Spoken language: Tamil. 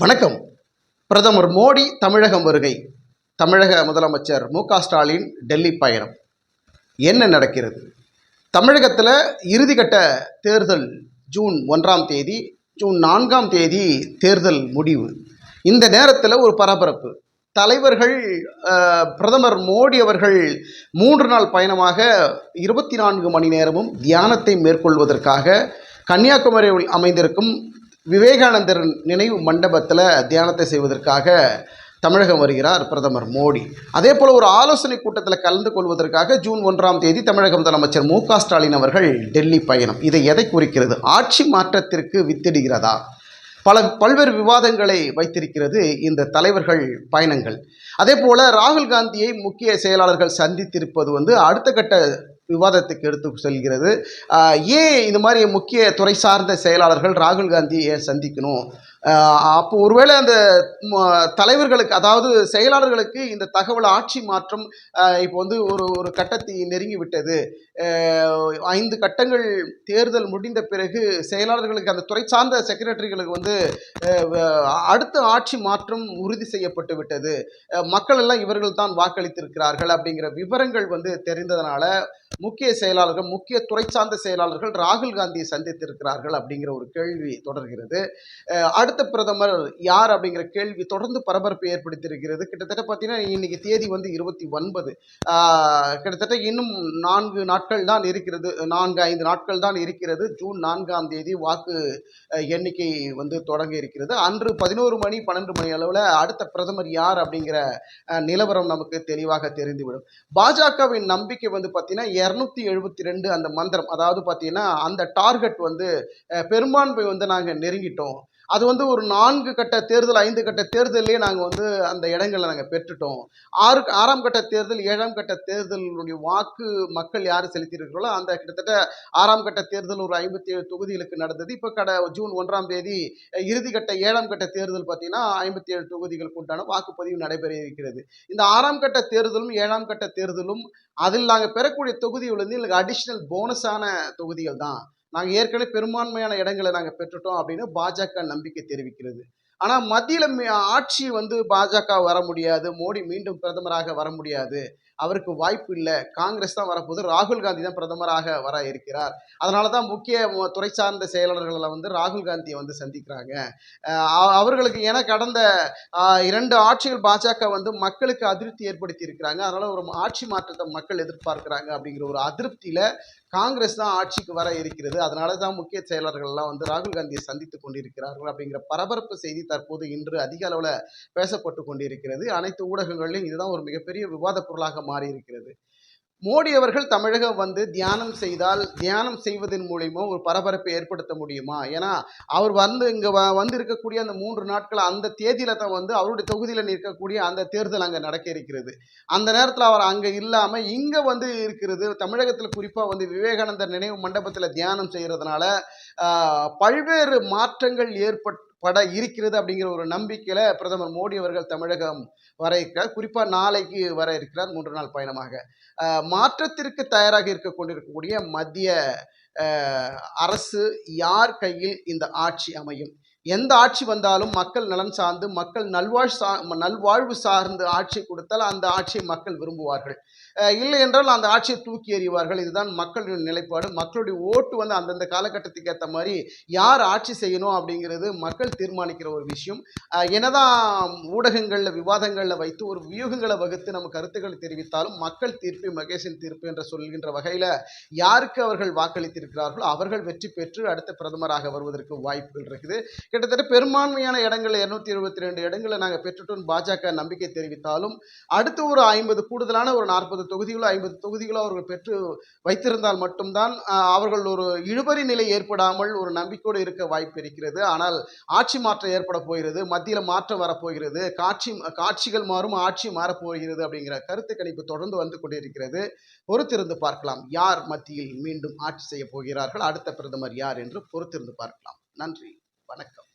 வணக்கம். பிரதமர் மோடி தமிழகம் வருகை. தமிழக முதலமைச்சர் மு க ஸ்டாலின் டெல்லி பயணம். என்ன நடக்கிறது? தமிழகத்தில் இறுதிக்கட்ட தேர்தல் ஜூன் ஒன்றாம் தேதி ஜூன் நான்காம் தேதி தேர்தல் முடிவு. இந்த நேரத்தில் ஒரு பரபரப்பு. தலைவர்கள் பிரதமர் மோடி அவர்கள் மூன்று நாள் பயணமாக இருபத்தி நான்கு மணி நேரமும் தியானத்தை மேற்கொள்வதற்காக கன்னியாகுமரியில் அமைந்திருக்கும் விவேகானந்தர் நினைவு மண்டபத்தில் தியானத்தை செய்வதற்காக தமிழகம் வருகிறார் பிரதமர் மோடி. அதே போல் ஒரு ஆலோசனை கூட்டத்தில் கலந்து கொள்வதற்காக ஜூன் ஒன்றாம் தேதி தமிழக முதலமைச்சர் மு க ஸ்டாலின் அவர்கள் டெல்லி பயணம். இதை எதை குறிக்கிறது? ஆட்சி மாற்றத்திற்கு வித்திடுகிறதா? பல பல்வேறு விவாதங்களை வைத்திருக்கிறது இந்த தலைவர்கள் பயணங்கள். அதே போல் ராகுல் காந்தியை முக்கிய செயலாளர்கள் சந்தித்திருப்பது வந்து அடுத்த கட்ட விவாதத்துக்கு எடுத்து செல்கிறது. ஏன் இந்த மாதிரி முக்கிய துறை சார்ந்த செயலாளர்கள் ராகுல் காந்தியை சந்திக்கணும்? அப்போ ஒருவேளை அந்த தலைவர்களுக்கு அதாவது செயலாளர்களுக்கு இந்த தகவல் ஆட்சி மாற்றம் இப்போ வந்து ஒரு ஒரு கட்டத்தை நெருங்கி விட்டது ஐந்து கட்டங்கள் தேர்தல் முடிந்த பிறகு செயலாளர்களுக்கு அந்த துறை சார்ந்த செக்ரட்டரிகளுக்கு வந்து அடுத்த ஆட்சி மாற்றம் உறுதி செய்யப்பட்டு விட்டது. மக்கள் எல்லாம் இவர்கள் தான் வாக்களித்திருக்கிறார்கள் அப்படிங்கிற விவரங்கள் வந்து தெரிந்ததனால முக்கிய செயலாளர்கள் முக்கிய துறை சார்ந்த செயலாளர்கள் ராகுல் காந்தியை சந்தித்திருக்கிறார்கள் அப்படிங்கிற ஒரு கேள்வி தொடர்கிறது. அடுத்த அடுத்த பிரதமர் யார் அப்படிங்கிற கேள்வி தொடர்ந்து பரபரப்பை ஏற்படுத்தியிருக்கிறது. கிட்டத்தட்ட பார்த்தீங்கன்னா இன்னைக்கு தேதி வந்து இருபத்தி ஒன்பது. கிட்டத்தட்ட இன்னும் நான்கு நாட்கள் தான் இருக்கிறது. நான்கு ஐந்து நாட்கள் தான் இருக்கிறது. ஜூன் நான்காம் தேதி வாக்கு எண்ணிக்கை வந்து தொடங்க இருக்கிறது. அன்று பதினோரு மணி பன்னெண்டு மணி அளவில் அடுத்த பிரதமர் யார் அப்படிங்கிற நிலவரம் நமக்கு தெளிவாக தெரிந்துவிடும். பாஜகவின் நம்பிக்கை வந்து பார்த்தீங்கன்னா இரநூத்தி எழுபத்தி ரெண்டு அந்த மந்திரம். அதாவது பார்த்தீங்கன்னா அந்த டார்கெட் வந்து பெரும்பான்மை வந்து நாங்கள் நெருங்கிட்டோம். அது வந்து ஒரு நான்கு கட்ட தேர்தல் ஐந்து கட்ட தேர்தலே நாங்கள் வந்து அந்த இடங்களை நாங்கள் பெற்றுட்டோம். ஆறு ஆறாம் கட்ட தேர்தல் ஏழாம் கட்ட தேர்தலுடைய வாக்கு மக்கள் யார் செலுத்தியிருக்கிறோளோ அந்த கிட்டத்தட்ட ஆறாம் கட்ட தேர்தல் ஒரு ஐம்பத்தி ஏழு தொகுதிகளுக்கு நடந்தது. இப்போ கட ஜூன் ஒன்றாம் தேதி இறுதிக்கட்ட இறுதி கட்ட ஏழாம் கட்ட தேர்தல் பார்த்தீங்கன்னா ஐம்பத்தி ஏழு தொகுதிகளுக்கு உண்டான வாக்குப்பதிவு நடைபெற இருக்கிறது. இந்த ஆறாம் கட்ட தேர்தலும் ஏழாம் கட்ட தேர்தலும் அதில் நாங்கள் பெறக்கூடிய தொகுதிகள் வந்து எங்களுக்கு அடிஷ்னல் போனஸான தொகுதிகள் தான் நாங்கள் ஏற்கனவே பெரும்பான்மையான இடங்களை நாங்கள் பெற்றுட்டோம் அப்படின்னு பாஜக நம்பிக்கை தெரிவிக்கிறது. ஆனால் மத்தியில் ஆட்சி வந்து பாஜக வர முடியாது. மோடி மீண்டும் பிரதமராக வர முடியாது. அவருக்கு வாய்ப்பு இல்லை. காங்கிரஸ் தான் வரப்போகுது. ராகுல் காந்தி தான் பிரதமராக வர இருக்கிறார். அதனால தான் முக்கிய துறை சார்ந்த செயலாளர்களை வந்து ராகுல் காந்தியை வந்து சந்திக்கிறாங்க. அவர்களுக்கு என கடந்த இரண்டு ஆட்சிகள் பாஜக வந்து மக்களுக்கு அதிருப்தி ஏற்படுத்தி இருக்கிறாங்க அதனால ஒரு ஆட்சி மாற்றத்தை மக்கள் எதிர்பார்க்கிறாங்க அப்படிங்கிற ஒரு அதிருப்தியில காங்கிரஸ் தான் ஆட்சிக்கு வர இருக்கிறது. அதனால தான் முக்கிய செயலாளர்கள்லாம் வந்து ராகுல் காந்தியை சந்தித்து கொண்டிருக்கிறார்கள் அப்படிங்கிற பரபரப்பு செய்தி தற்போது இன்று அதிக அளவில் பேசப்பட்டு கொண்டிருக்கிறது. அனைத்து ஊடகங்களிலும் இதுதான் ஒரு மிகப்பெரிய விவாத பொருளாக மாறியிருக்கிறது. மோடி அவர்கள் தமிழகம் வந்து தியானம் செய்தால் தியானம் செய்வதன் மூலியமா ஒரு பரபரப்பை ஏற்படுத்த முடியுமா? ஏன்னா அவர் வந்து இங்கே வ வந்து இருக்கக்கூடிய அந்த மூன்று நாட்கள் அந்த தேதியில தான் வந்து அவருடைய தொகுதியில் நிற்கக்கூடிய அந்த தேர்தல் அங்கே நடக்க இருக்கிறது. அந்த நேரத்தில் அவர் அங்கே இல்லாமல் இங்கே வந்து இருக்கிறது தமிழகத்தில் குறிப்பாக வந்து விவேகானந்தர் நினைவு மண்டபத்தில் தியானம் செய்கிறதுனால பல்வேறு மாற்றங்கள் பட இருக்கிறது அப்படிங்கிற ஒரு நம்பிக்கையில் பிரதமர் மோடி அவர்கள் தமிழகம் வர இருக்கிறார் குறிப்பாக நாளைக்கு வர இருக்கிறார் மூன்று நாள் பயணமாக. மாற்றத்திற்கு தயாராக இருக்க கொண்டிருக்கக்கூடிய மத்திய அரசு யார் கையில் இந்த ஆட்சி அமையும்? எந்த ஆட்சி வந்தாலும் மக்கள் நலன் சார்ந்து மக்கள் நல்வாழ் சா நல்வாழ்வு சார்ந்து ஆட்சி கொடுத்தால் அந்த ஆட்சியை மக்கள் விரும்புவார்கள். இல்லை என்றால் அந்த ஆட்சியை தூக்கி எறிவார்கள். இதுதான் மக்களுடைய நிலைப்பாடு. மக்களுடைய ஓட்டு வந்து அந்தந்த காலகட்டத்துக்கு ஏற்ற மாதிரி யார் ஆட்சி செய்யணும் அப்படிங்கிறது மக்கள் தீர்மானிக்கிற ஒரு விஷயம். என்னதான் ஊடகங்களில் விவாதங்களில் வைத்து ஒரு வியூகங்களை வகுத்து நம்ம கருத்துக்களை தெரிவித்தாலும் மக்கள் தீர்ப்பு மகேஷின் தீர்ப்பு என்று சொல்கின்ற வகையில் யாருக்கு அவர்கள் வாக்களித்திருக்கிறார்களோ அவர்கள் வெற்றி பெற்று அடுத்த பிரதமராக வருவதற்கு வாய்ப்புகள் இருக்குது. கிட்டத்தட்ட பெரும்பான்மையான இடங்களில் இருநூத்தி இருபத்தி ரெண்டு இடங்களை நாங்கள் பெற்றுட்டோம் பாஜக நம்பிக்கை தெரிவித்தாலும் அடுத்து ஒரு ஐம்பது கூடுதலான ஒரு நாற்பது தொகுதிகளோ ஐம்பது தொகுதிகளோ அவர்கள் பெற்று வைத்திருந்தால் மட்டும்தான் அவர்கள் ஒரு இழுபறி நிலை ஏற்படாமல் ஒரு நம்பிக்கையோடு இருக்க வாய்ப்பு இருக்கிறது. ஆனால் ஆட்சி மாற்றம் ஏற்பட போகிறது மத்தியில் மாற்றம் வரப்போகிறது காட்சி காட்சிகள் மாறும் ஆட்சி மாறப்போகிறது அப்படிங்கிற கருத்து கணிப்பு தொடர்ந்து வந்து கொண்டிருக்கிறது. பொறுத்திருந்து பார்க்கலாம் யார் மத்தியில் மீண்டும் ஆட்சி செய்ய போகிறார்கள் அடுத்த பிரதமர் யார் என்று பொறுத்திருந்து பார்க்கலாம். நன்றி. வணக்கம்.